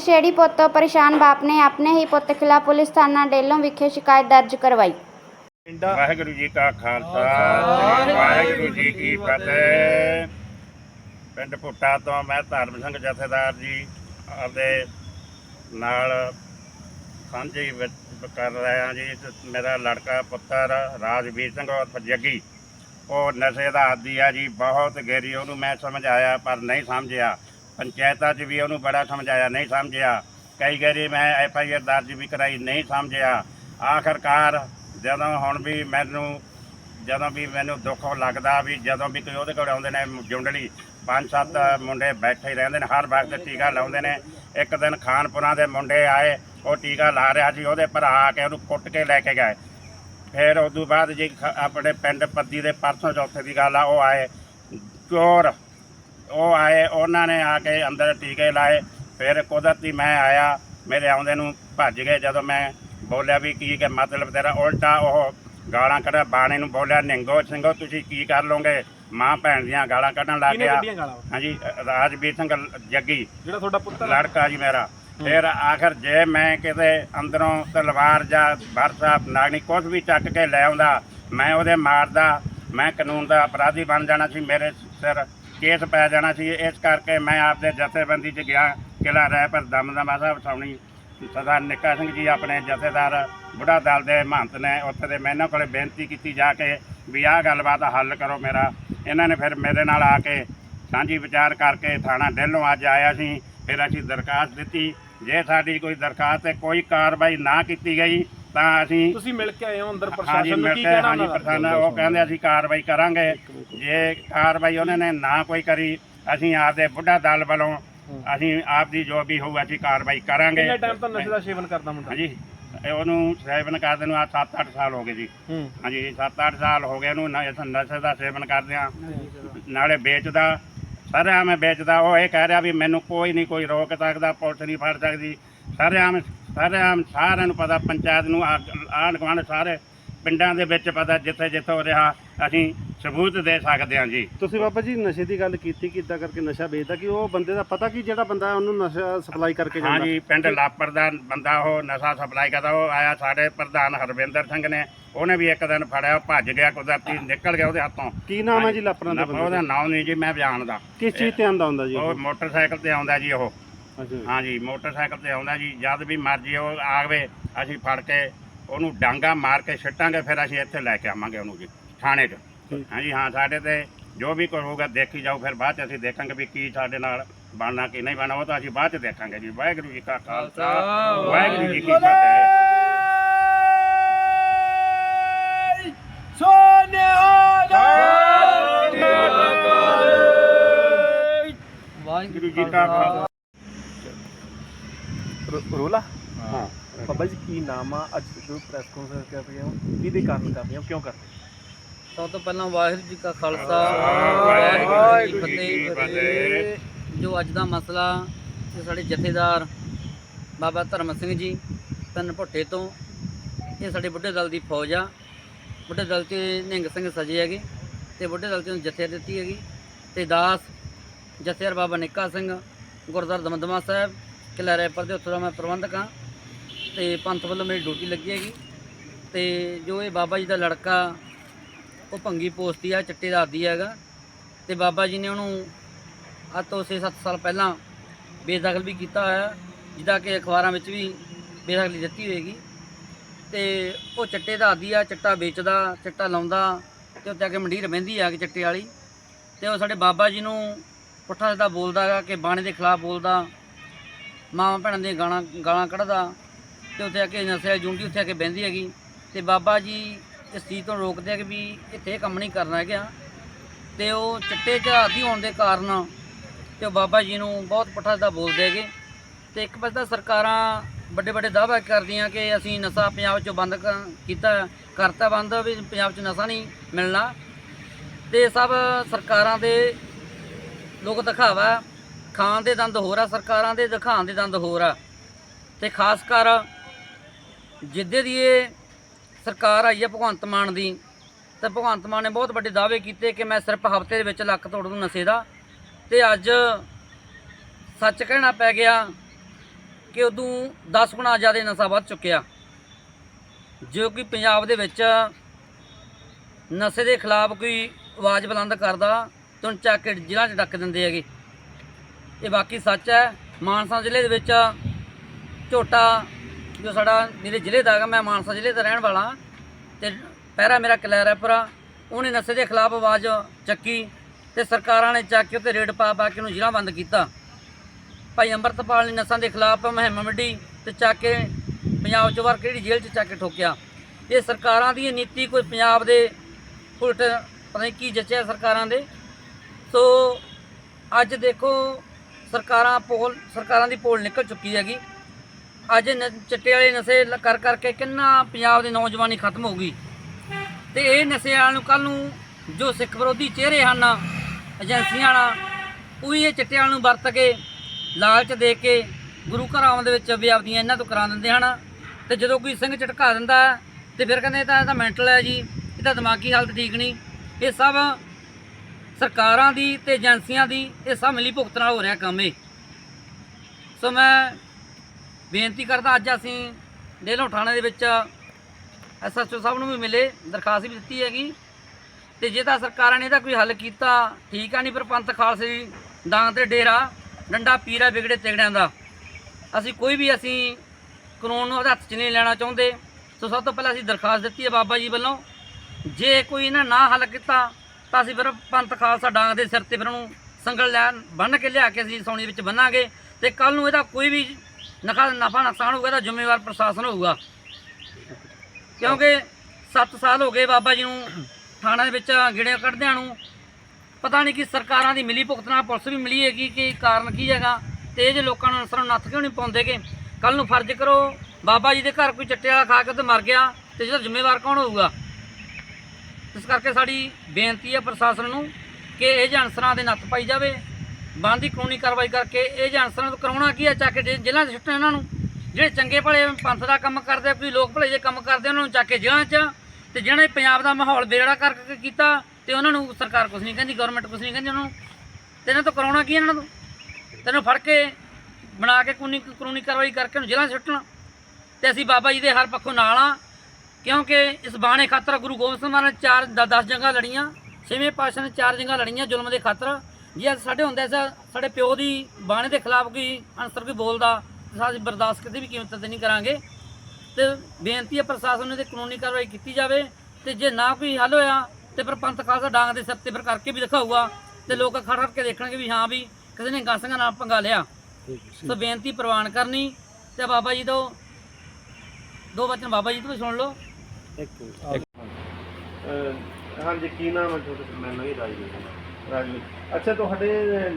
ਨਸ਼ੇੜੀ ਪੁੱਤ ਤੋਂ ਪਰੇਸ਼ਾਨ ਬਾਪ ਨੇ ਆਪਣੇ ਹੀ ਪੁੱਤ ਖਿਲਾਫ ਪੁਲਿਸ ਥਾਣਾ ਡੇਲੋਂ ਵਿਖੇ ਸ਼ਿਕਾਇਤ ਦਰਜ ਕਰਵਾਈ। ਪਿੰਡਾ ਵਾਹਿਗੁਰੂ ਜੀ ਕਾ ਖਾਲਸਾ ਵਾਹਿਗੁਰੂ ਜੀ ਕੀ ਫਤਿਹ। ਪਿੰਡ ਪੁੱਟਾ ਤੋਂ ਮੈਂ ਧਰਮ ਸਿੰਘ ਜਥੇਦਾਰ ਜੀ ਆਪਦੇ ਨਾਲ ਸਾਂਝੀ ਵਿੱਚ ਕਰ ਰਿਹਾ ਜੀ। ਮੇਰਾ ਲੜਕਾ ਪੁੱਤਰ ਰਾਜਵੀਰ ਸਿੰਘ ਜੱਗੀ। ਉਹ ਨਸ਼ੇ ਦਾ ਆਦੀ ਆ ਜੀ। ਬਹੁਤ ਗਹਿਰੀ ਉਹਨੂੰ ਮੈਂ ਸਮਝਾਇਆ ਪਰ ਨਹੀਂ ਸਮਝਿਆ। ਪੰਚਾਇਤਾਂ 'ਚ ਵੀ ਉਹਨੂੰ ਬੜਾ ਸਮਝਾਇਆ, ਨਹੀਂ ਸਮਝਿਆ। ਕਈ ਵਾਰੀ ਮੈਂ ਐਫ ਆਈ ਆਰ ਦਰਜ ਵੀ ਕਰਾਈ, ਨਹੀਂ ਸਮਝਿਆ। ਆਖਰਕਾਰ ਜਦੋਂ ਹੁਣ ਵੀ ਮੈਨੂੰ, ਜਦੋਂ ਵੀ ਮੈਨੂੰ ਦੁੱਖ ਲੱਗਦਾ ਵੀ ਜਦੋਂ ਵੀ ਕੋਈ ਉਹਦੇ ਕੋਲ ਆਉਂਦੇ ਨੇ ਜੁੰਡਲੀ, ਪੰਜ ਸੱਤ ਮੁੰਡੇ ਬੈਠੇ ਰਹਿੰਦੇ ਨੇ, ਹਰ ਵਕਤ ਟੀਕਾ ਲਾਉਂਦੇ ਨੇ। ਇੱਕ ਦਿਨ ਖਾਨਪੁਰਾਂ ਦੇ ਮੁੰਡੇ ਆਏ, ਉਹ ਟੀਕਾ ਲਾ ਰਿਹਾ ਸੀ, ਉਹਦੇ ਭਰਾ ਆ ਕੇ ਉਹਨੂੰ ਕੁੱਟ ਕੇ ਲੈ ਕੇ ਗਏ। ਫਿਰ ਉਸ ਤੋਂ ਬਾਅਦ ਜੀ ਖ- ਆਪਣੇ ਪਿੰਡ ਪੱਦੀ ਦੇ ਪਰਸੋਂ ਚੌਥੇ ਦੀ ਗੱਲ ਆ, ਉਹ ਆਏ। ਚੋਰ ਉਹ ਆਏ ਉਹਨਾਂ ਨੇ ਆ ਕੇ ਅੰਦਰ ਟੀਕੇ ਲਾਏ। ਫਿਰ ਕੁਦਰਤੀ ਮੈਂ ਆਇਆ ਮੇਰੇ ਆਉਂਦੇ ਨੂੰ ਭੱਜ ਗਏ। ਜਦੋਂ ਮੈਂ ਬੋਲਿਆ ਵੀ ਕੀ ਕਿ ਮਤਲਬ ਤੇਰਾ ਉਲਟਾ ਉਹ ਗਾਲਾਂ ਕੱਢ ਬਾਣੇ ਨੂੰ ਬੋਲਿਆ ਨਿੰਗੋ ਸਿੰਘੋ ਤੁਸੀਂ ਕੀ ਕਰ ਲੋਗੇ ਮਾਂ ਭੈਣ ਦੀਆਂ ਗਾਲਾਂ ਕੱਢਣ ਲੱਗ ਗਿਆ। ਹਾਂਜੀ ਰਾਜਵੀਰ ਸਿੰਘ ਜੱਗੀ। ਜਿਹੜਾ ਤੁਹਾਡਾ ਪੁੱਤਰ? ਲੜਕਾ ਜੀ ਮੇਰਾ। ਫਿਰ ਆਖਰ ਜੇ ਮੈਂ ਕਿਤੇ ਅੰਦਰੋਂ ਤਲਵਾਰ ਜਾਂ ਵਰਸਾ ਨਾਗਣੀ ਕੁਝ ਵੀ ਚੱਕ ਕੇ ਲੈ ਆਉਂਦਾ ਮੈਂ ਉਹਦੇ ਮਾਰਦਾ ਮੈਂ ਕਾਨੂੰਨ ਦਾ ਅਪਰਾਧੀ ਬਣ ਜਾਣਾ ਸੀ ਮੇਰੇ ਸਿਰ। ਕੇਸ ਪੈ ਜਾਣਾ ਸੀ। ਇਸ ਕਰਕੇ ਮੈਂ ਆਪਦੇ ਜਥੇਬੰਦੀ 'ਚ ਗਿਆ ਕਿਲਾ ਰਹਿ ਪਰ ਦਮਦਮਾ ਸਾਹਿਬ ਸੌਣੀ ਸਰਦਾਰ ਨਿੱਕਾ ਸਿੰਘ ਜੀ ਆਪਣੇ ਜਥੇਦਾਰ ਬੁੱਢਾ ਦਲ ਦੇ ਮਹੰਤ ਨੇ ਉੱਥੇ ਦੇ ਮੈਂ ਇਹਨਾਂ ਕੋਲੇ ਬੇਨਤੀ ਕੀਤੀ ਜਾ ਕੇ ਵੀ ਆਹ ਗੱਲਬਾਤ ਹੱਲ ਕਰੋ ਮੇਰਾ। ਇਹਨਾਂ ਨੇ ਫਿਰ ਮੇਰੇ ਨਾਲ ਆ ਕੇ ਸਾਂਝੀ ਵਿਚਾਰ ਕਰਕੇ ਥਾਣਾ ਡੇਲੋਂ ਅੱਜ ਆਇਆ ਸੀ। ਫਿਰ ਅਸੀਂ ਦਰਖਾਸਤ ਦਿੱਤੀ। ਜੇ ਸਾਡੀ ਕੋਈ ਦਰਖਾਸਤ ਤੇ ਕੋਈ ਕਾਰਵਾਈ ਨਾ ਕੀਤੀ ਗਈ ਤਾਂ ਅਸੀਂ ਤੁਸੀਂ ਮਿਲ ਕੇ ਆਏ ਹੋ ਅੰਦਰ ਪ੍ਰਸ਼ਾਸਨ ਨੂੰ। ਮਿਲ ਕੀ ਕਹਿਣਾ ਹਾਂਜੀ ਉਹ ਕਹਿੰਦੇ ਅਸੀਂ ਕਾਰਵਾਈ ਕਰਾਂਗੇ। ਜੇ ਕਾਰਵਾਈ ਉਹਨਾਂ ਨੇ ਨਾ ਕੋਈ ਕਰੀ ਅਸੀਂ ਆਪਦੇ ਬੁੱਢਾ ਦਲ ਵੱਲੋਂ ਅਸੀਂ ਆਪਦੀ ਜੋ ਵੀ ਹੋਊ ਅਸੀਂ ਕਾਰਵਾਈ ਕਰਾਂਗੇ। ਕਿੰਨੇ ਟਾਈਮ ਤੋਂ ਨਸ਼ੇ ਦਾ ਸੇਵਨ ਕਰਦਾ ਮੁੰਡਾ? ਹਾਂਜੀ। ਇਹ ਉਹਨੂੰ ਸੇਵਨ ਕਰਦੇ ਨੂੰ ਆ 7-8 ਸਾਲ ਹੋ ਗਏ ਜੀ। ਹਾਂਜੀ 7-8 ਸਾਲ ਹੋ ਗਏ ਉਹਨੂੰ ਨਸ਼ੇ ਦਾ ਸੇਵਨ ਕਰਦਿਆਂ ਨਾਲੇ ਵੇਚਦਾ ਸਾਰਿਆਂ ਮੈਂ ਵੇਚਦਾ ਉਹ ਇਹ ਕਹਿ ਰਿਹਾ ਵੀ ਮੈਨੂੰ ਕੋਈ ਨਹੀਂ ਕੋਈ ਰੋਕ ਸਕਦਾ ਪੁਲਿਸ ਨਹੀਂ ਫੜ ਸਕਦੀ। ਸਾਰਿਆਂ ਸਾਰਿਆਂ ਸਾਰਿਆਂ ਨੂੰ ਪਤਾ ਪੰਚਾਇਤ ਨੂੰ ਆਂਢ ਗੁਆਂਢ ਸਾਰੇ ਪਿੰਡਾਂ ਦੇ ਵਿੱਚ ਪਤਾ ਜਿੱਥੇ ਜਿੱਥੇ ਹੋ ਰਿਹਾ ਅਸੀਂ ਸਬੂਤ ਦੇ ਸਕਦੇ ਹਾਂ ਜੀ। ਤੁਸੀਂ ਬਾਬਾ ਜੀ ਨਸ਼ੇ ਦੀ ਗੱਲ ਕੀਤੀ ਕਿੱਦਾਂ ਕਰਕੇ ਨਸ਼ਾ ਵੇਚਦਾ ਕਿ ਉਹ ਬੰਦੇ ਦਾ ਪਤਾ ਕੀ ਜਿਹੜਾ ਬੰਦਾ ਉਹਨੂੰ ਨਸ਼ਾ ਸਪਲਾਈ ਕਰਕੇ ਜਾਂਦਾ? ਹਾਂਜੀ ਪਿੰਡ ਲਾਪਰ ਦਾ ਬੰਦਾ ਉਹ ਨਸ਼ਾ ਸਪਲਾਈ ਕਰਦਾ ਉਹ ਆਇਆ ਸਾਡੇ ਪ੍ਰਧਾਨ ਹਰਵਿੰਦਰ ਸਿੰਘ ਨੇ ਉਹਨੇ ਵੀ ਇੱਕ ਦਿਨ ਫੜਿਆ ਉਹ ਭੱਜ ਗਿਆ ਕੁਦਰਤੀ ਨਿਕਲ ਗਿਆ ਉਹਦੇ ਹੱਥੋਂ। ਕੀ ਨਾਮ ਹੈ ਜੀ ਲਾਪਰਾਂ ਦਾ ਬੰਦੇ? ਉਹਦਾ ਨਾਮ ਨਹੀਂ ਜੀ ਮੈਂ ਜਾਣਦਾ ਕਿਸ ਚੀਜ਼ ਤੇ ਆਂਦਾ ਹੁੰਦਾ ਜੀ ਉਹ? ਉਹ ਮੋਟਰਸਾਈਕਲ ਤੇ ਆਉਂਦਾ ਜੀ ਉਹ। ਅੱਛਾ ਹਾਂਜੀ ਮੋਟਰਸਾਈਕਲ ਤੇ ਆਉਂਦਾ ਜੀ ਜਦ ਵੀ ਮਰਜ਼ੀ ਉਹ ਆਵੇ ਅਸੀਂ ਫੜ ਕੇ ਉਹਨੂੰ ਡਾਂਗਾ ਮਾਰ ਕੇ ਛੱਟਾਂਗੇ ਫਿਰ ਅਸੀਂ ਇੱਥੇ ਲੈ ਕੇ ਆਵਾਂਗੇ ਉਹਨੂੰ ਜੀ ਥਾਣੇ 'ਚ। ਹਾਂਜੀ ਹਾਂ ਸਾਡੇ ਤੇ ਜੋ ਵੀ ਕੋਈ ਹੋਊਗਾ ਦੇਖੀ ਜਾਓ ਫਿਰ ਬਾਅਦ 'ਚ ਅਸੀਂ ਦੇਖਾਂਗੇ ਵੀ ਕੀ ਸਾਡੇ ਨਾਲ ਬਣਨਾ ਕੀ ਨਹੀਂ ਬਣਨਾ ਉਹ ਤਾਂ ਅਸੀਂ ਬਾਅਦ 'ਚ ਦੇਖਾਂਗੇ ਜੀ। ਵਾਹਿਗੁਰੂ ਜੀ ਕਾ ਖਾਲਸਾ ਵਾਹਿਗੁਰੂ ਜੀ ਕੀ ਫਤਿਹ। ਵਾਹਿਗੁਰੂ ਜੀ ਕਾ ਖਾਲਸਾ। ਰੋਲਾ? ਹਾਂ। ਬਾਬਾ ਜੀ ਕੀ ਨਾਮ ਆ? ਅੱਜ ਜੋ ਪ੍ਰੈਸ ਕਾਨਫਰੰਸ ਕਰ ਰਹੇ ਹੋ। ਕਿਹਦੇ ਕਾਰਨ ਕਰ ਰਹੇ ਹੋ? ਕਿਉਂ ਕਰ ਰਹੇ ਹੋ? ਸਭ ਤੋਂ ਪਹਿਲਾਂ ਵਾਹਿਗੁਰੂ ਜੀ ਕਾ ਖਾਲਸਾ ਵਾਹਿਗੁਰੂ ਜੀ ਕੀ ਫਤਿਹ। ਜੋ ਅੱਜ ਦਾ ਮਸਲਾ ਇਹ ਸਾਡੇ ਜਥੇਦਾਰ ਬਾਬਾ ਧਰਮ ਸਿੰਘ ਜੀ ਤਨ ਭੁੱਟੇ ਤੋਂ ਇਹ ਸਾਡੇ ਬੁੱਢੇ ਦਲ ਦੀ ਫੌਜ ਆ। ਬੁੱਢੇ ਦਲ 'ਚ ਨਿਹੰਗ ਸਿੰਘ ਸਜੇ ਹੈਗੇ ਤੇ ਬੁੱਢੇ ਦਲ 'ਚ ਜਥੇ ਦਿੱਤੀ ਹੈਗੀ ਤੇ ਦਾਸ ਜਥੇਦਾਰ ਬਾਬਾ ਨਿੱਕਾ ਸਿੰਘ ਗੁਰਦੁਆਰਾ ਦਮਦਮਾ ਸਾਹਿਬ ਕਿਲ੍ਹਾ ਰੈਪਰ ਦੇ ਉੱਥੋਂ ਦਾ ਮੈਂ ਪ੍ਰਬੰਧਕ ਹਾਂ ਤੇ ਪੰਥ ਵੱਲੋਂ ਮੇਰੀ ਡਿਊਟੀ ਲੱਗੀ ਹੈਗੀ ਤੇ ਜੋ ਇਹ ਬਾਬਾ ਜੀ ਦਾ ਲੜਕਾ ਉਹ ਭੰਗੀ ਪੋਸਤੀ ਆ, ਚਿੱਟੇ ਦਾ ਆਦੀ ਹੈਗਾ। ਤੇ ਬਾਬਾ ਜੀ ਨੇ ਉਹਨੂੰ ਅੱਜ ਤੋਂ 6-7 ਸਾਲ ਪਹਿਲਾਂ ਬੇਦਖਲ ਵੀ ਕੀਤਾ ਹੋਇਆ, ਜਿਹਦਾ ਕਿ ਅਖਬਾਰਾਂ ਵਿੱਚ ਵੀ ਬੇਦਖਲੀ ਦਿੱਤੀ ਹੋਏਗੀ। ਤੇ ਉਹ ਚਿੱਟੇ ਦਾ ਆਦੀ ਆ, ਚਿੱਟਾ ਵੇਚਦਾ, ਚਿੱਟਾ ਲਾਉਂਦਾ ਤੇ ਉੱਤੇ ਆ ਕੇ ਮੰਡੀਰ ਬਹਿੰਦੀ ਆ ਕੇ ਚਿੱਟੇ ਵਾਲੀ। ਤੇ ਉਹ ਸਾਡੇ ਬਾਬਾ ਜੀ ਨੂੰ ਪੁੱਠਾ ਸਿੱਧਾ ਬੋਲਦਾ ਹੈਗਾ ਕਿ ਬਾਣੇ ਦੇ ਖਿਲਾਫ ਬੋਲਦਾ। ਮਾਂ ਭੈਣਾਂ ਦੀਆਂ ਗਾਲਾਂ ਗਾਲਾਂ ਕੱਢਦਾ। ਤੇ ਉੱਥੇ ਆ ਕੇ ਨਸਿਆ ਜੁੰਡੀ ਉੱਥੇ ਆ ਕੇ ਬਹਿੰਦੀ ਹੈਗੀ। ਤੇ ਬਾਬਾ ਜੀ ਇਸ ਚੀਜ਼ ਤੋਂ ਰੋਕਦੇ ਆ ਕਿ ਵੀ ਇੱਥੇ ਇਹ ਕੰਮ ਨਹੀਂ ਕਰਨਾ ਹੈਗਾ। ਤੇ ਉਹ ਚਿੱਟੇ 'ਚ ਆਦੀ ਹੋਣ ਦੇ ਕਾਰਨ ਤੇ ਉਹ ਬਾਬਾ ਜੀ ਨੂੰ ਬਹੁਤ ਪੁੱਠਾ ਸਿੱਧਾ ਬੋਲਦੇ ਹੈਗੇ। ਤੇ ਇੱਕ ਪਾਸੇ ਤਾਂ ਸਰਕਾਰਾਂ ਵੱਡੇ ਵੱਡੇ ਦਾਅਵਾ ਕਰਦੀਆਂ ਕਿ ਅਸੀਂ ਨਸ਼ਾ ਪੰਜਾਬ 'ਚੋਂ ਬੰਦ ਕ- ਕੀਤਾ, ਕਰਤਾ ਬੰਦ, ਵੀ ਪੰਜਾਬ 'ਚ ਨਸ਼ਾ ਨਹੀਂ ਮਿਲਣਾ। ਤੇ ਸਭ ਸਰਕਾਰਾਂ ਦੇ ਲੋਕ ਦਿਖਾਵਾ। ਖਾਣ ਦੇ ਦੰਦ ਹੋਰ ਆ, ਸਰਕਾਰਾਂ ਦੇ ਦਿਖਾਉਣ ਦੇ ਦੰਦ ਹੋਰ ਆ। ਤੇ ਖਾਸ ਕਰ ਜਿੱਦੇ ਦੀ ਇਹ ਸਰਕਾਰ ਆਈ ਹੈ ਭਗਵੰਤ ਮਾਨ ਦੀ ਤੇ ਭਗਵੰਤ ਮਾਨ ਨੇ ਬਹੁਤ ਵੱਡੇ ਦਾਅਵੇ ਕੀਤੇ ਕਿ ਮੈਂ ਸਿਰਫ ਹਫ਼ਤੇ ਦੇ ਵਿੱਚ ਲੱਕ ਤੋੜ ਦੂੰ ਨਸ਼ੇ ਦਾ। ਤੇ ਅੱਜ ਸੱਚ ਕਹਿਣਾ ਪੈ ਗਿਆ ਕਿ ਉਦੋਂ 10 ਗੁਣਾ ਜ਼ਿਆਦਾ ਨਸ਼ਾ ਵੱਧ ਚੁੱਕਿਆ। ਜੋ ਕਿ ਪੰਜਾਬ ਦੇ ਵਿੱਚ ਨਸ਼ੇ ਦੇ ਖਿਲਾਫ ਕੋਈ ਆਵਾਜ਼ ਬੁਲੰਦ ਕਰਦਾ, ਤੇ ਉਹਨੂੰ ਚੱਕ ਕੇ ਜ਼ਿਲ੍ਹਾ 'ਚ ਡੱਕ ਦਿੰਦੇ ਹੈਗੇ। ਇਹ ਬਾਕੀ ਸੱਚ ਹੈ, ਮਾਨਸਾ ਜ਼ਿਲ੍ਹੇ ਦੇ ਵਿੱਚ ਝੋਟਾ ਜੋ ਸਾਡਾ ਮੇਰੇ ਜ਼ਿਲ੍ਹੇ ਦਾ ਹੈਗਾ, ਮੈਂ ਮਾਨਸਾ ਜ਼ਿਲ੍ਹੇ ਦਾ ਰਹਿਣ ਵਾਲਾ ਤੇ ਪਹਿਰਾ ਮੇਰਾ ਕਲੈਰ ਹੈ ਪਰਾ ਉਹਨੇ ਨਸ਼ੇ ਦੇ ਖਿਲਾਫ ਆਵਾਜ਼ ਚੱਕੀ ਤੇ ਸਰਕਾਰਾਂ ਨੇ ਚੱਕ ਕੇ ਤੇ ਰੇਡ ਪਾ ਪਾ ਕੇ ਉਹਨੂੰ ਜ਼ਿਲ੍ਹਾ ਬੰਦ ਕੀਤਾ। ਭਾਈ ਅੰਮ੍ਰਿਤਪਾਲ ਨੇ ਨਸ਼ਾ ਦੇ ਖਿਲਾਫ ਮੁਹਿੰਮ ਵਿੱਢੀ ਤੇ ਚੱਕ ਕੇ ਪੰਜਾਬ ਚੋਂ ਵਾਰ ਕਿਹੜੀ ਜੇਲ੍ਹ 'ਚ ਚੱਕ ਕੇ ਠੋਕਿਆ। ਇਹ ਸਰਕਾਰਾਂ ਦੀ ਨੀਤੀ ਕੋਈ ਪੰਜਾਬ ਦੇ ਉਲਟ ਪਤਾ ਨਹੀਂ ਕੀ ਜੱਚਿਆ ਸਰਕਾਰਾਂ ਦੇ। ਸੋ ਅੱਜ ਦੇਖੋ, ਸਰਕਾਰਾਂ ਪੋਲ, ਸਰਕਾਰਾਂ ਦੀ ਪੋਲ ਨਿਕਲ ਚੁੱਕੀ ਹੈਗੀ। ਅੱਜ ਨ- ਚਿੱਟੇ ਵਾਲੇ ਨਸ਼ੇ ਕਰ ਕਰਕੇ ਕਿੰਨਾ ਪੰਜਾਬ ਦੀ ਨੌਜਵਾਨੀ ਖਤਮ ਹੋ ਗਈ। ਤੇ ਇਹ ਨਸ਼ੇ ਵਾਲਿਆਂ ਨੂੰ ਕੱਲ ਨੂੰ ਜੋ ਸਿੱਖ ਵਿਰੋਧੀ ਚਿਹਰੇ ਹਨ ਏਜੰਸੀਆਂ ਵਾਲਾ ਉਹ ਵੀ ਇਹ ਚਿੱਟੇ ਵਾਲਿਆਂ ਨੂੰ ਵਰਤ ਕੇ ਲਾਲਚ ਦੇ ਕੇ ਗੁਰੂ ਘਰਾਂ ਦੇ ਵਿੱਚ ਵੀ ਇਹਨਾਂ ਤੋਂ ਕਰਾ ਦਿੰਦੇ ਹਨ। ਤੇ ਜਦੋਂ ਕੋਈ ਸਿੰਘ ਝਟਕਾ ਦਿੰਦਾ ਹੈ, ਤੇ ਫਿਰ ਕਹਿੰਦੇ ਇਹ ਤਾਂ ਇਹ ਤਾਂ ਮੈਂਟਲ ਹੈ ਜੀ ਇਹ ਤਾਂ ਦਿਮਾਗੀ ਹਾਲਤ ਠੀਕ ਨਹੀਂ। ਇਹ ਸਭ ਸਰਕਾਰਾਂ ਦੀ ਤੇ ਏਜੰਸੀਆਂ ਦੀ ਇਹ ਸਭ ਮਿਲੀ ਭੁਗਤ ਨਾਲ ਹੋ ਰਿਹਾ ਕੰਮ ਇਹ। ਸੋ ਮੈਂ ਬੇਨਤੀ ਕਰਦਾ ਅੱਜ ਅਸੀਂ ਡੇਲੋਂ ਥਾਣੇ ਦੇ ਵਿੱਚ ਐਸਐਸਓ ਸਾਹਿਬ ਨੂੰ ਵੀ ਮਿਲੇ, ਦਰਖਾਸਤ ਵੀ ਦਿੱਤੀ ਹੈਗੀ। ਤੇ ਜੇ ਤਾਂ ਸਰਕਾਰਾਂ ਨੇ ਇਹਦਾ ਕੋਈ ਹੱਲ ਕੀਤਾ, ਠੀਕ ਆ, ਨਹੀਂ ਪਰ ਪੰਥ ਖਾਲਸੇ ਡਾਂਗ ਤੇ ਡੇਰਾ, ਡੰਡਾ ਪੀਰਾ ਵਿਗੜੇ ਤਿਗੜਿਆਂ ਦਾ। ਅਸੀਂ ਕੋਈ ਵੀ ਅਸੀਂ ਕਾਨੂੰਨ ਨੂੰ ਉਹਦੇ ਹੱਥ 'ਚ ਨਹੀਂ ਲੈਣਾ ਚਾਹੁੰਦੇ। ਸੋ ਸਭ ਤੋਂ ਪਹਿਲਾਂ ਅਸੀਂ ਦਰਖਾਸਤ ਦਿੱਤੀ ਹੈ ਬਾਬਾ ਜੀ ਵੱਲੋਂ। ਜੇ ਕੋਈ ਇਹਨਾਂ ਨਾ ਹੱਲ ਕੀਤਾ, ਤਾਂ ਅਸੀਂ ਫਿਰ ਪੰਥ ਖਾਲਸਾ ਡਾਂਗ ਦੇ ਸਿਰ ਤੇ ਫਿਰ ਉਹਨੂੰ ਸੰਗਲ ਲੈ ਬੰਨ ਕੇ ਲਿਆ ਕੇ ਅਸੀਂ ਸੌਣੀ ਵਿੱਚ ਬੰਨਾਂਗੇ। ਤੇ ਕੱਲ ਨੂੰ ਇਹਦਾ ਕੋਈ ਵੀ ਨਫਾ ਨਫਾ ਨੁਕਸਾਨ ਹੋਊਗਾ ਇਹਦਾ ਜ਼ਿੰਮੇਵਾਰ ਪ੍ਰਸ਼ਾਸਨ ਹੋਊਗਾ। ਕਿਉਂਕਿ 7 ਸਾਲ ਹੋ ਗਏ ਬਾਬਾ ਜੀ ਨੂੰ ਥਾਣੇ ਦੇ ਵਿੱਚ ਗਿੜਿਆਂ ਕੱਢਦਿਆਂ ਨੂੰ। ਪਤਾ ਨਹੀਂ ਕਿ ਸਰਕਾਰਾਂ ਦੀ ਮਿਲੀ ਭੁਗਤ ਨਾਲ ਪੁਲਿਸ ਵੀ ਮਿਲੀ ਹੈਗੀ ਕਿ ਕਾਰਨ ਕੀ ਹੈਗਾ। ਤੇ ਇਹ ਜੇ ਲੋਕਾਂ ਨੂੰ ਅਨਸਰਾਂ ਨੂੰ ਨੱਥ ਕਿਉਂ ਨਹੀਂ ਪਾਉਂਦੇਗੇ ਕੱਲ ਨੂੰ ਫਰਜ਼ ਕਰੋ ਬਾਬਾ ਜੀ ਦੇ ਘਰ ਕੋਈ ਚੱਟੇ ਵਾਲਾ ਖਾ ਕੇ ਤੇ ਮਰ ਗਿਆ ਤੇ ਜਿਹਦਾ ਜ਼ਿੰਮੇਵਾਰ ਕੌਣ ਹੋਊਗਾ? ਇਸ ਕਰਕੇ ਸਾਡੀ ਬੇਨਤੀ ਹੈ ਪ੍ਰਸ਼ਾਸਨ ਨੂੰ ਕਿ ਇਹ ਜਿਹੇ ਅਨਸਰਾਂ ਦੇ ਨੱਥ ਪਾਈ ਜਾਵੇ। ਬਣਦੀ ਕਾਨੂੰਨੀ ਕਾਰਵਾਈ ਕਰਕੇ ਇਹ ਜਿਹੇ ਅਨਸਰਾਂ ਤੋਂ ਕਰਾਉਣਾ ਕੀ ਹੈ ਚੱਕ ਕੇ ਜੇ- ਜੇਲ੍ਹਾਂ 'ਚ ਸੁੱਟਣ ਇਹਨਾਂ ਨੂੰ? ਜਿਹੜੇ ਚੰਗੇ ਭਲੇ ਪੰਥ ਦਾ ਕੰਮ ਕਰਦੇ ਆ, ਕੋਈ ਲੋਕ ਭਲੇ ਜੇ ਕੰਮ ਕਰਦੇ ਉਹਨਾਂ ਨੂੰ ਚੱਕ ਕੇ ਜੇਲ੍ਹਾਂ 'ਚ। ਤੇ ਜਿਹਨਾਂ ਨੇ ਪੰਜਾਬ ਦਾ ਮਾਹੌਲ ਬੇੜਾ ਕਰਕੇ ਕੀਤਾ ਤੇ ਉਹਨਾਂ ਨੂੰ ਸਰਕਾਰ ਕੁਝ ਨਹੀਂ ਕਹਿੰਦੀ ਗਵਰਨਮੈਂਟ ਕੁਝ ਨਹੀਂ ਕਹਿੰਦੀ ਉਹਨਾਂ ਨੂੰ। ਤੇ ਇਹਨਾਂ ਤੋਂ ਕਰਾਉਣਾ ਕੀ ਹੈ ਇਹਨਾਂ ਤੋਂ ਤੈਨੂੰ ਫੜ ਕੇ ਬਣਾ ਕੇ ਕਾਨੂੰਨੀ ਕਾਨੂੰਨੀ ਕਾਰਵਾਈ ਕਰਕੇ ਉਹਨੂੰ ਜ਼ਿਲ੍ਹਾ 'ਚ ਸੁੱਟਣਾ। ਤੇ ਅਸੀਂ ਬਾਬਾ ਜੀ ਦੇ ਹਰ ਪੱਖੋਂ ਨਾਲ ਆ ਕਿਉਂਕਿ ਇਸ ਬਾਣੇ ਖਾਤਰ ਗੁਰੂ ਗੋਬਿੰਦ ਸਿੰਘ ਮਹਾਰਾਜ ਨੇ ਚਾਰ 10 ਜੰਗਾਂ ਲੜੀਆਂ। ਛੇਵੇਂ ਪਾਤਸ਼ਾਹ ਨੇ ਚਾਰ ਜੰਗਾਂ ਲੜੀਆਂ ਜ਼ੁਲਮ ਦੇ ਖਾਤਰ। ਜੇ, ਅੱਜ ਸਾਡੇ ਹੁੰਦੇ ਸੀ ਸਾਡੇ ਪਿਓ ਦੀ ਬਾਣੇ ਦੇ ਖਿਲਾਫ ਕੋਈ ਅਨਸਰ ਕੋਈ ਬੋਲਦਾ, ਤਾਂ ਬਰਦਾਸ਼ਤ ਕਿਸੇ ਵੀ ਕੀਮਤ ਤੇ ਨਹੀਂ ਕਰਾਂਗੇ। ਤੇ ਬੇਨਤੀ ਹੈ ਪ੍ਰਸ਼ਾਸਨ ਨੂੰ ਤੇ ਕਾਨੂੰਨੀ ਕਾਰਵਾਈ ਕੀਤੀ ਜਾਵੇ, ਤੇ ਜੇ ਨਾ ਕੋਈ ਹੱਲ ਹੋਇਆ, ਤੇ ਫਿਰ ਪੰਥ ਖਾਲਸਾ ਡਾਂਗ ਦੇ ਸਿਰ ਤੇ ਫਿਰ ਕਰਕੇ ਵੀ ਦਿਖਾਊਗਾ, ਤੇ ਲੋਕ ਖੜ ਖੜ ਕੇ ਦੇਖਣਗੇ ਵੀ ਹਾਂ ਵੀ ਕਿਸੇ ਨੇ ਗਾਸਾਂ ਨਾਲ ਪੰਗਾ ਲਿਆ। ਸੋ ਬੇਨਤੀ ਪ੍ਰਵਾਨ ਕਰਨੀ, ਤੇ ਬਾਬਾ ਜੀ ਤੋਂ, ਦੋ ਬਚਨ ਬਾਬਾ ਜੀ ਤੋਂ ਵੀ ਸੁਣ ਲਓ। ਇੱਕ ਹਾਂਜੀ, ਕੀ ਨਾਮ ਹੈ ਤੁਹਾਡਾ? ਮੈਨੂੰ ਹੀ ਰਾਜੀ ਰਾਜਵੀਰ ਅੱਛਾ ਤੁਹਾਡੇ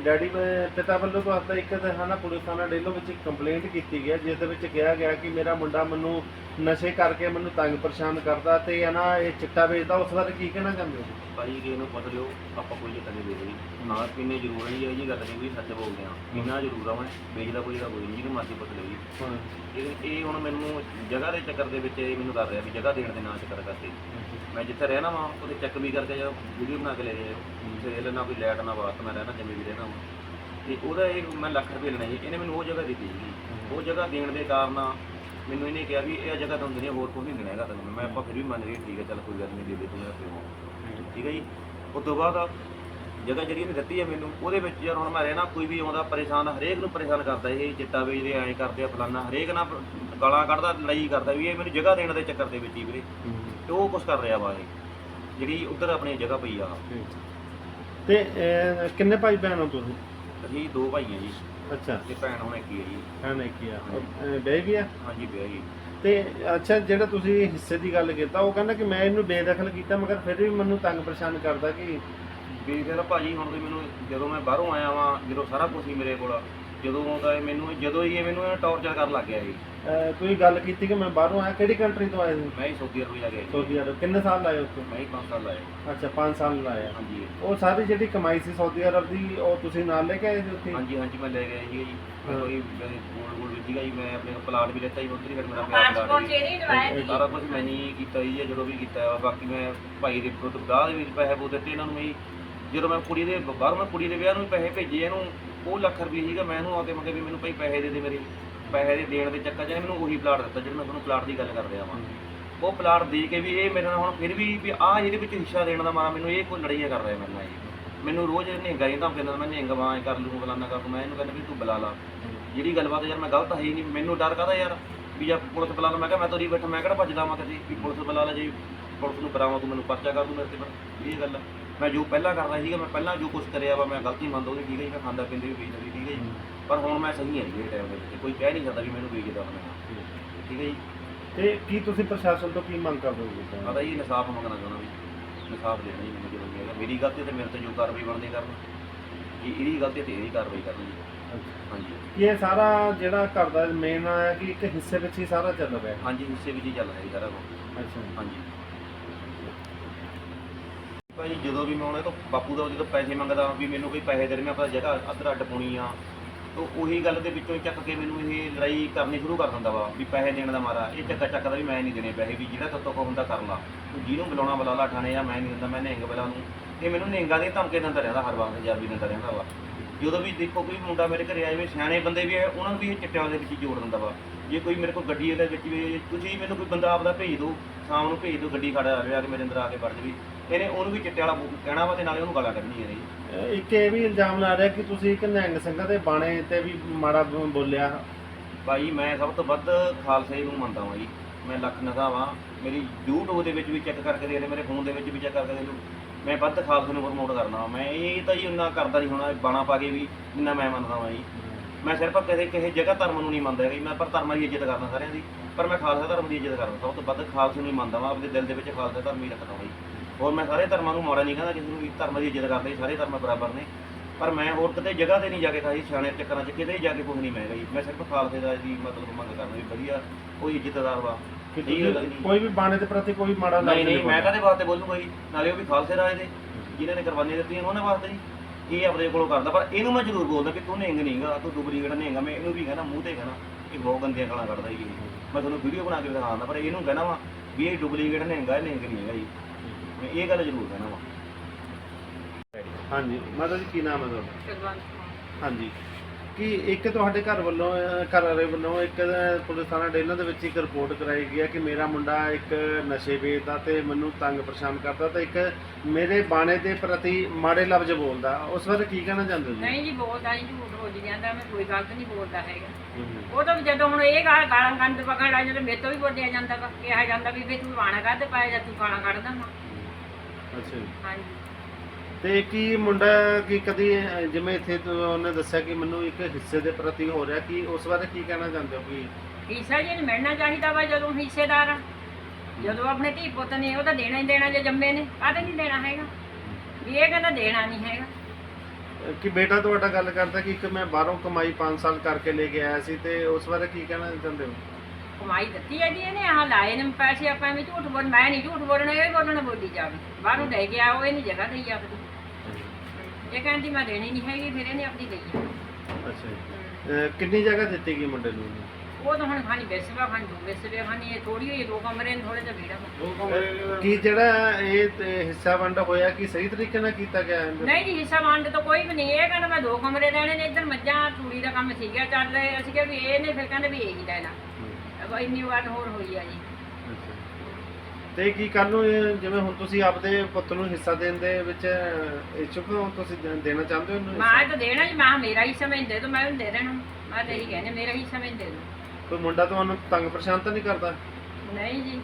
ਡੈਡੀ ਪਿਤਾ ਵੱਲੋਂ ਤੁਹਾਡਾ ਇੱਕ ਤਾਂ ਹੈ ਨਾ ਪੁਲਿਸ ਥਾਣਾ ਡੇਲੋ ਵਿੱਚ ਇੱਕ ਕੰਪਲੇਂਟ ਕੀਤੀ ਗਿਆ ਜਿਸ ਦੇ ਵਿੱਚ ਕਿਹਾ ਗਿਆ ਕਿ ਮੇਰਾ ਮੁੰਡਾ ਮੈਨੂੰ ਨਸ਼ੇ ਕਰਕੇ ਮੈਨੂੰ ਤੰਗ ਪਰੇਸ਼ਾਨ ਕਰਦਾ ਤੇ ਹੈ ਨਾ ਇਹ ਚਿੱਟਾ ਵੇਚਦਾ ਉਸ ਬਾਰੇ ਕੀ ਕਹਿਣਾ ਚਾਹੁੰਦੇ ਹੋ? ਭਾਈ ਕਿ ਇਹਨੂੰ ਪੁੱਛ ਲਿਓ ਆਪਾਂ ਕੋਈ ਚੱਕਰ ਨਹੀਂ ਵੇਚਦੇ। ਨਾ ਪੀਨੇ ਜ਼ਰੂਰ ਇਹ ਜੀ ਗੱਲ ਨਹੀਂ ਵੀ ਸੱਚ ਬੋਲਦੇ ਆ ਪੀਣਾ ਜ਼ਰੂਰ ਆ ਮੈਂ ਵੇਚਦਾ ਕੋਈ ਦਾ ਕੋਈ ਨਹੀਂ ਜਿਹਨੂੰ ਮਰਜ਼ੀ ਪੁੱਛ ਲਿਓ ਜੀ। ਹਾਂ। ਇਹ ਇਹ ਹੁਣ ਮੈਨੂੰ ਜਗ੍ਹਾ ਦੇ ਚੱਕਰ ਦੇ ਵਿੱਚ ਇਹ ਮੈਨੂੰ ਕਰ ਰਿਹਾ ਵੀ ਜਗ੍ਹਾ ਦੇਣ ਦੇ ਨਾਂ ਚੱਕਰ ਕਰਕੇ। ਮੈਂ ਜਿੱਥੇ ਰਹਿਣਾ ਵਾਂ ਉਹਦੇ ਚੱਕ ਵੀ ਕਰਕੇ ਜਾਂ ਵੀਡੀਓ ਬਣਾ ਕੇ ਲੈ ਜਾਇਓ। ਤੇ ਇਹਦੇ ਨਾਲ ਕੋਈ ਲਾਈਟ ਨਾ ਬਾਤ ਮੈਂ ਰਹਿਣਾ ਜਿਵੇਂ ਵੀ ਰਹਿਣਾ ਵਾਂ। ਤੇ ਉਹਦਾ ਇਹ ਮੈਂ ਲੱਖ ਰੁਪਏ ਲੈਣਾ ਜੀ ਇਹਨੇ ਮੈਨੂੰ ਉਹ ਜਗ੍ਹਾ ਦਿੱਤੀ ਜੀ ਉਹ ਜਗ੍ਹਾ ਦੇਣ ਦੇ ਕਾਰਨ ਮੈਨੂੰ ਇਹਨੇ ਕਿਹਾ ਵੀ ਇਹ ਜਗ੍ਹਾ ਤੁਹਾਨੂੰ ਦੇਣੀ ਹੋਰ ਕੋਈ ਨਹੀਂ ਦੇਣਾ ਹੈਗਾ ਤੈਨੂੰ। ਮੈਂ ਆਪਾਂ ਫਿਰ ਵੀ ਮੰਨ ਲਈ ਠੀਕ ਹੈ ਚੱਲ ਕੋਈ ਗੱਲ ਨਹੀਂ ਦੇ ਦੇ ਤੂੰ ਮੇਰਾ ਪਿਓ ਠੀਕ ਹੈ ਜੀ। ਉਸ ਤੋਂ ਬਾਅਦ ਜਗ੍ਹਾ ਜਿਹੜੀ ਇਹਨੇ ਦਿੱਤੀ ਹੈ ਮੈਨੂੰ ਉਹਦੇ ਵਿੱਚ ਯਾਰ ਹੁਣ ਮੈਂ ਰਹਿਣਾ ਕੋਈ ਵੀ ਆਉਂਦਾ ਪਰੇਸ਼ਾਨ ਹਰੇਕ ਨੂੰ ਪਰੇਸ਼ਾਨ ਕਰਦਾ ਇਹ ਚਿੱਟਾ ਵੇਚਦੇ ਐਂ ਕਰਦੇ ਆ ਫਲਾਨਾ ਹਰੇਕ ਨਾਲ ਗਾਲਾਂ ਕੱਢਦਾ ਲੜਾਈ ਕਰਦਾ ਵੀ ਇਹ ਮੈਨੂੰ ਜਗ੍ਹਾ ਦੇਣ ਦੇ ਚੱਕਰ ਦੇ ਵਿੱਚ ਹੀ ਵੀਰੇ। ਤੇ ਉਹ ਕੁਛ ਕਰ ਰਿਹਾ ਵਾ ਇਹ। ਜਿਹੜੀ ਉੱਧਰ ਆਪਣੀ ਜਗ੍ਹਾ ਪਈ ਆ। ਤੇ ਅਹ, ਕਿੰਨੇ ਭਾਈ ਭੈਣ ਹੋ ਤੁਸੀਂ? ਅਸੀਂ ਦੋ ਭਾਈ ਆ ਜੀ। ਅੱਛਾ। ਤੇ ਭੈਣ ਹੁਣ ਇੱਕ ਹੀ ਆ ਜੀ। ਹਾਂ ਕੀ ਆ ਬਹਿ ਗਿਆ ਹਾਂਜੀ ਵਿਆਹ ਜੀ। ਤੇ ਅੱਛਾ ਜਿਹੜਾ ਤੁਸੀਂ ਹਿੱਸੇ ਦੀ ਗੱਲ ਕੀਤਾ ਉਹ ਕਹਿੰਦਾ ਕਿ ਮੈਂ ਇਹਨੂੰ ਬੇਦਖਲ ਕੀਤਾ ਮਗਰ ਫਿਰ ਵੀ ਮੈਨੂੰ ਤੰਗ ਪਰੇਸ਼ਾਨ ਕਰਦਾ ਕਿ ਵੀ ਫਿਰ ਭਾਜੀ ਹੁਣ ਵੀ ਮੈਨੂੰ ਜਦੋਂ ਮੈਂ ਬਾਹਰੋਂ ਆਇਆ ਵਾਂ ਜਦੋਂ ਸਾਰਾ ਕੁਝ ਹੀ ਮੇਰੇ ਕੋਲ ਜਦੋਂ ਆਉਂਦਾ ਇਹ ਮੈਨੂੰ ਜਦੋਂ ਹੀ ਇਹ ਮੈਨੂੰ ਟੌਰਚਰ ਕਰਨ ਲੱਗ ਗਿਆ ਜੀ। ਅਹ, ਤੁਸੀਂ ਗੱਲ ਕੀਤੀ ਕਿ ਮੈਂ ਬਾਹਰੋਂ ਆਇਆ ਕਿਹੜੀ ਕੰਟਰੀ ਤੋਂ ਆਏ ਸੀ ਮੈਂ ਹੀ ਸੌਦੀ ਅਰਬ ਜਾ ਗਿਆ ਜੀ। ਸਾਊਦੀ ਅਰਬ ਕਿੰਨੇ ਸਾਲ ਲਾਏ ਉੱਥੇ? ਮੈਂ ਹੀ 5 ਸਾਲ ਲਾਇਆ ਅੱਛਾ 5 ਸਾਲ ਲਾਏ। ਆ। ਹਾਂਜੀ। ਉਹ ਸਾਰੀ ਜਿਹੜੀ ਕਮਾਈ ਸੀ ਸਾਊਦੀ ਅਰਬ ਦੀ ਉਹ ਤੁਸੀਂ ਨਾਲ ਲੈ ਕੇ ਆਏ ਸੀ ਉੱਥੇ? ਹਾਂਜੀ ਹਾਂਜੀ ਮੈਂ ਲੈ ਗਿਆ ਜੀ ਜੀ। ਮੈਂ ਕੋਈ ਗੋਲ ਗੋਲ ਵਿੱਚ ਸੀਗਾ ਜੀ। ਮੈਂ ਆਪਣੇ ਪਲਾਟ ਵੀ ਲੈਤਾ ਜੀ ਉੱਧਰ ਹੀ ਫਿਰ ਮੇਰਾ ਪਿਆਰ ਪਲਾਟ ਜੀ। ਸਾਰਾ ਕੁਝ ਮੈਂ ਨਹੀਂ ਕੀਤਾ ਜੀ ਜਦੋਂ ਵੀ ਕੀਤਾ ਵਾ। ਬਾਕੀ ਮੈਂ ਭਾਈ ਦੇ ਪੁੱਤ ਗਾਹ ਦੇ ਵਿੱਚ ਪੈਸੇ ਬੋ ਦਿੱਤੇ ਇਹਨਾਂ ਨੂੰ ਵੀ। ਜਦੋਂ ਮੈਂ ਕੁੜੀ ਦੇ ਬਾਹਰ ਮੈਂ ਕੁੜੀ ਦੇ ਵਿਆਹ ਨੂੰ ਵੀ ਪੈਸੇ ਭੇਜੇ ਇਹਨੂੰ ਉਹ ਲੱਖ ਰੁਪਏ ਸੀਗਾ, ਮੈਂ ਇਹਨੂੰ ਆ ਕੇ ਮੰਗੇ ਵੀ ਮੈਨੂੰ ਭਾਈ ਪੈਸੇ ਦੇ ਦੇ ਮੇਰੇ, ਪੈਸੇ ਦੇ ਦੇਣ ਦੇ ਚੱਕਰ 'ਚ ਇਹਨੇ ਮੈਨੂੰ ਉਹੀ ਪਲਾਟ ਦਿੱਤਾ, ਜਿਹੜਾ ਮੈਂ ਤੁਹਾਨੂੰ ਪਲਾਟ ਦੀ ਗੱਲ ਕਰ ਰਿਹਾ ਵਾਂ। ਉਹ ਪਲਾਟ ਦੇ ਕੇ ਵੀ ਇਹ ਮੇਰੇ ਨਾਲ ਹੁਣ ਫਿਰ ਵੀ ਵੀ ਆ ਇਹਦੇ ਵਿੱਚ ਹਿੱਸਾ ਦੇਣ ਦਾ ਮਾਰਾ ਮੈਨੂੰ ਇਹ ਕੋਈ ਲੜਾਈਆਂ ਕਰ ਰਿਹਾ ਮੇਰੇ ਨਾਲ ਇਹ। ਮੈਨੂੰ ਰੋਜ਼ ਨਿਹੰਗਾ ਹੀ ਧਮਕੀ ਦਿੰਦਾ, ਮੈਂ ਨਿਹੰਗਾ ਵਾਂ ਐਂ ਕਰ ਲੂੰ, ਫਲਾਨਾ ਕਰ ਲੂੰ, ਮੈਂ ਇਹਨੂੰ ਕਹਿੰਦਾ ਵੀ ਤੂੰ ਬੁਲਾ ਲਾ। ਜਿਹੜੀ ਗੱਲਬਾਤ ਯਾਰ ਮੈਂ ਗਲਤ ਹੈ ਹੀ ਨਹੀਂ, ਮੈਨੂੰ ਡਰ ਕਾਹਦਾ ਯਾਰ? ਵੀ ਜਾਂ ਪੁਲਿਸ ਬੁਲਾ ਲਾ, ਮੈਂ ਕਿਹਾ ਮੈਂ ਤੋਰੀ ਬੈਠਾ, ਮੈਂ ਕਿਹੜਾ ਭੱਜਦਾ ਮੈਂ ਕਦੇ ਵੀ ਪੁਲਿਸ ਬੁਲਾ ਲਾ ਜੇ, ਪੁਲਿਸ ਨੂੰ ਕਰਾਵਾਂ ਤੂੰ ਮੈਨੂੰ ਪਰਚਾ ਕਰ ਦੂੰ ਮੇਰੇ ਤੇ ਪਰ ਇਹ ਗੱਲ ਆ। ਮੈਂ ਜੋ ਪਹਿਲਾਂ ਕਰਦਾ ਸੀਗਾ ਮੈਂ ਪਹਿਲਾਂ ਜੋ ਕੁਝ ਕਰਿਆ ਵਾ ਮੈਂ ਗਲਤੀ ਮੰਨਦਾ ਉਹਦੀ ਠੀਕ ਹੈ ਜੀ ਮੈਂ ਖਾਂਦਾ ਪੀਂਦਾ ਵੀ ਵੇਚਦਾ ਵੀ ਠੀਕ ਹੈ ਜੀ। ਪਰ ਹੁਣ ਮੈਂ ਸਹੀ ਹਾਂ ਜੀ ਇਹ ਟਾਈਮ ਦੇ ਵਿੱਚ ਕੋਈ ਕਹਿ ਨਹੀਂ ਸਕਦਾ ਵੀ ਮੈਨੂੰ ਵੇਚਦਾ ਮੈਂ। ਠੀਕ ਹੈ। ਜੀ। ਤੇ ਕੀ ਤੁਸੀਂ ਪ੍ਰਸ਼ਾਸਨ ਤੋਂ ਕੀ ਮੰਗ ਕਰਦੇ ਹੋ ਮੈਂ ਤਾਂ ਜੀ ਇਨਸਾਫ ਮੰਗਣਾ ਚਾਹੁੰਦਾ ਵੀ ਇਨਸਾਫ ਦੇਣਾ ਜੀ ਮੈਨੂੰ ਜਦੋਂ ਹੈਗਾ। ਮੇਰੀ ਗਲਤੀ ਤੇ ਮੇਰੇ ਤੇ ਜੋ ਕਾਰਵਾਈ ਬਣਦੀ ਕਰਨ। ਕਿ ਇਹਦੀ ਗਲਤੀ ਤੇ ਇਹਦੀ ਕਾਰਵਾਈ ਕਰਨੀ ਜੀ। ਹਾਂਜੀ। ਇਹ ਸਾਰਾ ਜਿਹੜਾ ਘਰ ਦਾ ਮੇਨ ਹੈ ਕਿ ਇੱਕ ਹਿੱਸੇ ਵਿੱਚ ਹੀ ਸਾਰਾ ਚੱਲ ਰਿਹਾ? ਹਾਂਜੀ ਹਿੱਸੇ ਵਿੱਚ ਹੀ ਚੱਲ ਰਿਹਾ ਜੀ ਸਾਰਾ ਕੁਛ। ਅੱਛਾ। ਹਾਂਜੀ। ਭਾਈ ਜਦੋਂ ਵੀ ਮੈਂ ਉਹਨਾਂ ਤੋਂ ਬਾਪੂ ਦਾ ਜਦੋਂ ਪੈਸੇ ਮੰਗਦਾ, ਵੀ ਮੈਨੂੰ ਕੋਈ ਪੈਸੇ ਦੇ ਦੇ, ਮੈਂ ਆਪਣਾ ਜਗ੍ਹਾ ਅੱਧਰ ਅੱਡ ਪਾਉਣੀ ਆ, ਤਾਂ ਉਹੀ ਗੱਲ ਦੇ ਵਿੱਚੋਂ ਚੱਕ ਕੇ ਮੈਨੂੰ ਇਹ ਲੜਾਈ ਕਰਨੀ ਸ਼ੁਰੂ ਕਰ ਦਿੰਦਾ ਵਾ, ਵੀ ਪੈਸੇ ਦੇਣ ਦਾ ਮਾਰਾ। ਇਹ ਚੱਕਾ ਚੱਕਦਾ ਵੀ ਮੈਂ ਨਹੀਂ ਦੇਣੇ ਪੈਸੇ, ਵੀ ਜਿਹੜਾ ਤੱਤੋਂ ਕੋ ਹੁੰਦਾ ਕਰ ਲਾ। ਤੂੰ ਜਿਹਨੂੰ ਬੁਲਾਉਣਾ ਬੁਲਾ ਲਾ, ਠਾਣੇ ਆ, ਮੈਂ ਨਹੀਂ ਦਿੰਦਾ, ਮੈਂ ਨਿਹੰਗ ਬੁਲਾ ਨੂੰ ਇਹ ਮੈਨੂੰ ਨਿਹੰਗਾ ਦੇ ਧਮਕੇ ਦਿੰਦਾ ਰਹਿੰਦਾ, ਹਰ ਵਾਰ ਹਜ਼ਾਰ ਵੀ ਦਿੰਦਾ ਰਹਿੰਦਾ ਵਾ। ਜਦੋਂ ਵੀ ਦੇਖੋ ਕੋਈ ਮੁੰਡਾ ਮੇਰੇ ਘਰੇ ਆਏ ਵੀ ਸਿਆਣੇ ਬੰਦੇ ਵੀ ਹੈ ਉਹਨਾਂ ਨੂੰ ਵੀ ਇਹ ਚਿੱਟਿਆਂ ਦੇ ਵਿੱਚ ਜੋੜ ਦਿੰਦਾ ਵਾ। ਜੇ ਕੋਈ ਮੇਰੇ ਕੋਲ ਗੱਡੀ ਦੇ ਵਿੱਚ ਵੀ ਤੁਸੀਂ ਮੈਨੂੰ ਕੋਈ ਬੰਦਾ ਆਪਦਾ ਭੇਜ ਦਿਓ ਸ਼ਾਮ ਨੂੰ ਭੇਜ ਦਿਓ ਗੱਡੀ ਖੜਾ ਆ ਕੇ ਮੇਰੇ ਅੰਦਰ ਆ ਕੇ ਵੜ ਜਾਵੇ। ਇਹਨੇ ਉਹਨੂੰ ਵੀ ਚਿੱਟੇ ਵਾਲਾ ਕਹਿਣਾ ਵਾ ਤੇ ਨਾਲੇ ਉਹਨੂੰ ਗਾਲਾਂ ਕੱਢਣੀਆਂ ਨੇ ਇੱਕ ਇਹ ਵੀ ਇਲਜ਼ਾਮ ਲਾ ਰਿਹਾ ਕਿ ਤੁਸੀਂ ਇੱਕ ਨਿਹੰਗ ਸਿੰਘਾਂ ਦੇ ਬਾਣੇ ਤੇ ਵੀ ਮਾੜਾ ਬ- ਬੋਲਿਆ। ਭਾਈ ਮੈਂ ਸਭ ਤੋਂ ਵੱਧ ਖਾਲਸੇ ਨੂੰ ਮੰਨਦਾ ਹਾਂ ਜੀ। ਮੈਂ ਲੱਖ ਨਜ਼ਾ ਵਾਂ। ਮੇਰੀ YouTube ਦੇ ਵਿੱਚ ਵੀ ਚੈੱਕ ਕਰਕੇ ਦੇਖ ਲੈ ਮੇਰੇ ਫੋਨ ਦੇ ਵਿੱਚ ਵੀ ਚੈੱਕ ਕਰਕੇ ਦੇਖ ਲਓ ਮੈਂ ਵੱਧ ਖਾਲਸੇ ਨੂੰ ਪ੍ਰਮੋਟ ਕਰਨਾ ਵਾਂ। ਮੈਂ ਇਹ ਤਾਂ ਜੀ ਇੰਨਾ ਕਰਦਾ ਨਹੀਂ ਹੋਣਾ ਬਾਣਾ ਪਾ ਕੇ ਵੀ ਜਿੰਨਾ ਮੈਂ ਮੰਨਦਾ ਹਾਂ ਜੀ। ਮੈਂ ਸਿਰਫ ਕਿਸੇ ਕਿਸੇ ਜਗ੍ਹਾ ਧਰਮ ਨੂੰ ਨਹੀਂ ਮੰਨਦਾ ਹੈਗਾ ਜੀ। ਮੈਂ ਪਰ ਧਰਮਾਂ ਦੀ ਇੱਜ਼ਤ ਕਰਦਾ ਸਾਰਿਆਂ ਦੀ। ਪਰ ਮੈਂ ਖਾਲਸਾ ਧਰਮ ਦੀ ਇੱਜ਼ਤ ਕਰਦਾ। ਸਭ ਤੋਂ ਵੱਧ ਖਾਲਸੇ ਨੂੰ ਹੀ ਮੰਨਦਾ ਵਾਂ। ਆਪਣੇ ਦਿਲ ਦੇ ਵਿੱਚ ਖਾਲਸਾ ਧਰਮ ਹੀ ਰੱਖਦਾ ਹਾਂ ਜੀ। ਹੋਰ ਮੈਂ ਸਾਰੇ ਧਰਮਾਂ ਨੂੰ ਮਾੜਾ ਨਹੀਂ ਕਹਿੰਦਾ ਕਿਸੇ ਨੂੰ ਵੀ ਧਰਮ ਦੀ ਇੱਜ਼ਤ ਕਰਦੇ ਸਾਰੇ ਧਰਮ ਬਰਾਬਰ ਨੇ ਪਰ ਮੈਂ ਹੋਰ ਕਿਤੇ ਜਗ੍ਹਾ ਤੇ ਨਹੀਂ ਜਾ ਕੇ ਖਾਈ ਸਿਆਣੇ ਚੱਕਰਾਂ 'ਚ ਕਿਤੇ ਜਾ ਕੇ ਕੁਝ ਨਹੀਂ ਮੈਂ ਗਈ ਮੈਂ ਸਿਰਫ ਖਾਲਸੇ ਦਾ ਦੀ ਮਤਲਬ ਮੰਗ ਕਰਦਾ ਵੀ ਵਧੀਆ ਕੋਈ ਇੱਜ਼ਤਦਾਰ ਵਾ ਕਿ ਠੀਕ ਹੈ ਤੁਸੀਂ ਜੀ। ਕੋਈ ਵੀ ਬਾਣੇ ਦੇ ਪ੍ਰਤੀ ਕੋਈ ਮਾੜਾ ਲਫ਼ਜ਼ ਨਹੀਂ ਨਹੀਂ ਮੈਂ। ਕਦੇ ਵਾਸਤੇ ਬੋਲੂਗਾ ਜੀ ਨਾਲੇ ਉਹ ਵੀ ਖਾਲਸੇ ਰਾਜ ਦੇ ਜਿਨ੍ਹਾਂ ਨੇ ਕੁਰਬਾਨੀਆਂ ਦਿੱਤੀਆਂ ਉਹਨਾਂ ਵਾਸਤੇ ਜੀ ਇਹ ਆਪਣੇ ਕੋਲੋਂ ਕਰਦਾ ਪਰ ਇਹਨੂੰ ਮੈਂ ਜ਼ਰੂਰ ਬੋਲਦਾ ਕਿ ਤੂੰ ਨਿਹੰਗ ਨਹੀਂਗਾ ਤੂੰ ਡੁਬਲੀਗੇਟ ਨਿਹੰਗਾ ਮੈਂ ਇਹਨੂੰ ਵੀ ਕਹਿੰਦਾ ਮੂੰਹ ਤੇ ਕਹਿੰਦਾ ਕਿ ਬਹੁਤ ਗੰਦੀਆਂ ਗਾਲਾਂ ਕੱਢਦਾ ਜੀ ਇਹ। ਮੈਂ ਤੁਹਾਨੂੰ ਵੀਡੀਓ ਬਣਾ ਕੇ ਦਿਖਾਉਂਦਾ ਪਰ ਇਹਨੂੰ ਕਹਿੰਦਾ ਵਾ ਵੀ ਇਹ ਡੁਬਲੀਗੇਟ ਨਿਹੰਗਾ ਇਹ ਨਿਹੰਗ ਨਹੀਂ ਹੈਗਾ ਜੀ ਮੈਂ ਇਹ ਗੱਲ ਜ਼ਰੂਰ ਕਹਿਣਾ ਵਾ। ਹਾਂਜੀ ਮਾਤਾ ਜੀ ਕੀ ਨਾਮ ਹੈ ਤੁਹਾਡਾ? ਹਾਂਜੀ। ਕਿ ਇੱਕ ਤੁਹਾਡੇ ਘਰ ਵੱਲੋਂ ਅਹ, ਘਰ ਵਾਲੇ ਵੱਲੋਂ ਇੱਕ ਅਹ, ਪੁਲਿਸ ਥਾਣਾ ਡੇਲਾ ਦੇ ਵਿੱਚ ਇੱਕ ਰਿਪੋਰਟ ਕਰਾਈ ਗਈ ਹੈ ਕਿ ਮੇਰਾ ਮੁੰਡਾ ਇੱਕ ਨਸ਼ੇ ਵੇਚਦਾ ਤੇ ਮੈਨੂੰ ਤੰਗ ਪਰੇਸ਼ਾਨ ਕਰਦਾ ਤੇ ਇੱਕ ਮੇਰੇ ਬਾਣੇ ਦੇ ਪ੍ਰਤੀ ਮਾੜੇ ਲਫ਼ਜ਼ ਬੋਲਦਾ। ਉਸ ਬਾਰੇ ਕੀ ਕਹਿਣਾ ਚਾਹੁੰਦੇ ਹੋ ਜੀ? ਨਹੀਂ ਜੀ ਬੋਲਦਾ ਨਹੀਂ ਝੂਠ ਬੋਲੀ ਜਾਂਦਾ ਮੈਂ ਕੋਈ ਗਲਤ ਨਹੀਂ ਬੋਲਦਾ ਹੈਗਾ। ਹਮ, ਉਹ ਤਾਂ ਜਦੋਂ ਹੁਣ ਇਹ ਗਾਲ ਗਾਲਾਂ ਕੰਨ ਤੇ ਪਕੜ ਆ ਜਦੋਂ ਮੇਰੇ ਤੋਂ ਵੀ ਬੋਲਿਆ ਜਾਂਦਾ ਵਾ ਕਿਹਾ ਜਾਂਦਾ ਵੀ ਵੀ ਤੂੰ ਬਾਣਾ ਕੱਢ ਪਾਇਆ ਜਾਂ ਤੂੰ ਗਾਲਾਂ ਕੱਢਦਾ ਵਾ ਅੱਛਾ ਜੀ। ਹਾਂਜੀ। ਤੇ ਕੀ ਮੁੰਡਾ ਕੀ ਕਦੀ ਅਹ, ਜਿਵੇਂ ਇੱਥੇ ਤੋਂ ਉਹਨੇ ਦੱਸਿਆ ਕਿ ਮੈਨੂੰ ਇੱਕ ਹਿੱਸੇ ਦੇ ਪ੍ਰਤੀ ਹੋ ਰਿਹਾ ਕਿ ਉਸ ਬਾਰੇ ਕੀ ਕਹਿਣਾ ਚਾਹੁੰਦੇ ਹੋ ਕਿ ਹਿੱਸਾ ਜੀ ਨੂੰ ਮਿਲਣਾ ਚਾਹੀਦਾ ਵਾ ਜਦੋਂ ਹਿੱਸੇਦਾਰ ਆ। ਜਦੋਂ ਆਪਣੇ ਧੀ ਪੁੱਤ ਨੇ ਉਹ ਤਾਂ ਦੇਣਾ ਹੀ ਦੇਣਾ ਜੇ ਜੰਮੇ ਨੇ ਕਾਹਦੇ ਨਹੀਂ ਦੇਣਾ ਹੈਗਾ? ਵੀ ਇਹ ਕਹਿੰਦਾ ਦੇਣਾ ਨਹੀਂ ਹੈਗਾ। ਅਹ, ਕਿ ਬੇਟਾ ਤੁਹਾਡਾ ਗੱਲ ਕਰਦਾ ਕਿ ਇੱਕ ਮੈਂ ਬਾਹਰੋਂ ਕਮਾਈ 5 ਸਾਲ ਕਰਕੇ ਲੈ ਕੇ ਆਇਆ ਸੀ ਤੇ ਉਸ ਬਾਰੇ ਕੀ ਕਹਿਣਾ ਚਾਹੁੰਦੇ ਹੋ? ਕਮਾਈ ਦਿੱਤੀ ਹੈ ਜੀ ਇਹਨੇ ਆਹ ਲਾਏ ਨੇ ਪੈਸੇ ਆਪਾਂ ਐਵੇਂ ਝੂਠ ਬੋਲ ਮੈਂ ਨਹੀਂ ਝੂਠ ਬੋਲਣਾ ਇਹ ਬੋਲਣਾ ਬੋਲੀ ਜਾਵੇ। ਬਾਹਰੋਂ ਲੈ ਕੇ ਆਓ ਇਹਨੀ ਜਗ੍ਹਾ ਦੇਈ ਆਪਦੀ ਇਹ ਕਹਿੰਦੀ ਮੈਂ ਦੇਣੀ ਨਹੀਂ ਹੈਗੀ ਫਿਰ ਇਹਨੇ ਆਪਣੀ ਲਈ ਆ। ਅੱਛਾ ਜੀ। ਅਹ, ਕਿੰਨੀ ਜਗ੍ਹਾ ਦਿੱਤੀ ਗਈ ਮੁੰਡੇ ਨੂੰ? ਉਹ ਤਾਂ ਹੁਣ ਖਾਣੀ ਬੈਸਵਾ ਖਾਣੀ ਦੋ ਬੈਸਵੇ ਖਾਣੀ ਇਹ ਥੋੜੀ ਹੋਈ ਦੋ ਕਮਰੇ ਨੇ ਥੋੜੇ ਜਿਹਾ ਵੀੜਾ ਕੀ ਜਿਹੜਾ ਇਹ ਤੇ ਹਿੱਸਾ ਵੰਡ ਹੋਇਆ ਕਿ ਸਹੀ ਤਰੀਕੇ ਨਾਲ ਕੀਤਾ ਗਿਆ ਹੈ? ਨਹੀਂ ਜੀ ਹਿੱਸਾ ਵੰਡ ਤਾਂ ਕੋਈ ਵੀ ਨਹੀਂ ਇਹ ਕਹਿੰਦਾ ਮੈਂ ਦੋ ਕਮਰੇ ਲੈਣੇ ਨੇ ਇੱਧਰ ਮੱਝਾਂ ਤੂੜੀ ਦਾ ਕੰਮ ਸੀਗਾ ਚੱਲ ਰਿਹਾ ਅਸੀਂ ਕਿਹਾ ਵੀ ਇਹ ਨੇ ਫਿਰ ਕਹਿੰਦੇ ਵੀ ਇਹੀ ਲੈ ਲਾ ਅਬ ਇੰਨੀ ਵਾਰ ਹੋਰ ਹੋਈ ਆ ਜੀ। ਤੇ ਕੀ ਕੱਲ ਨੂੰ ਇਹ ਜਿਵੇਂ ਹੁਣ ਤੁਸੀਂ ਆਪਦੇ ਪੁੱਤ ਨੂੰ ਹਿੱਸਾ ਦੇਣ ਦੇ ਵਿੱਚ ਇੱਛੁਕ ਹੋ ਤੁਸੀਂ ਦੇ- ਦੇਣਾ ਚਾਹੁੰਦੇ ਹੋ ਉਹਨੂੰ ਮੈਂ ਹਿੱਸਾ? ਤਾਂ ਦੇਣਾ ਜੀ ਮੈਂ ਮੇਰਾ ਹਿੱਸਾ ਮੈਨੂੰ ਦੇ ਦੋ ਮੈਂ ਉਹਨੂੰ ਦੇ ਦੇਣਾ। ਮੈਂ ਤਾਂ ਇਹੀ ਕਹਿੰਦੇ ਮੇਰਾ ਹਿੱਸਾ ਮੈਨੂੰ ਦੇ ਦੋ। ਕੋਈ ਮੁੰਡਾ ਤੁਹਾਨੂੰ ਤੰਗ ਪਰੇਸ਼ਾਨ ਤਾਂ ਨਹੀਂ ਕਰਦਾ? ਨਹੀਂ ਜੀ।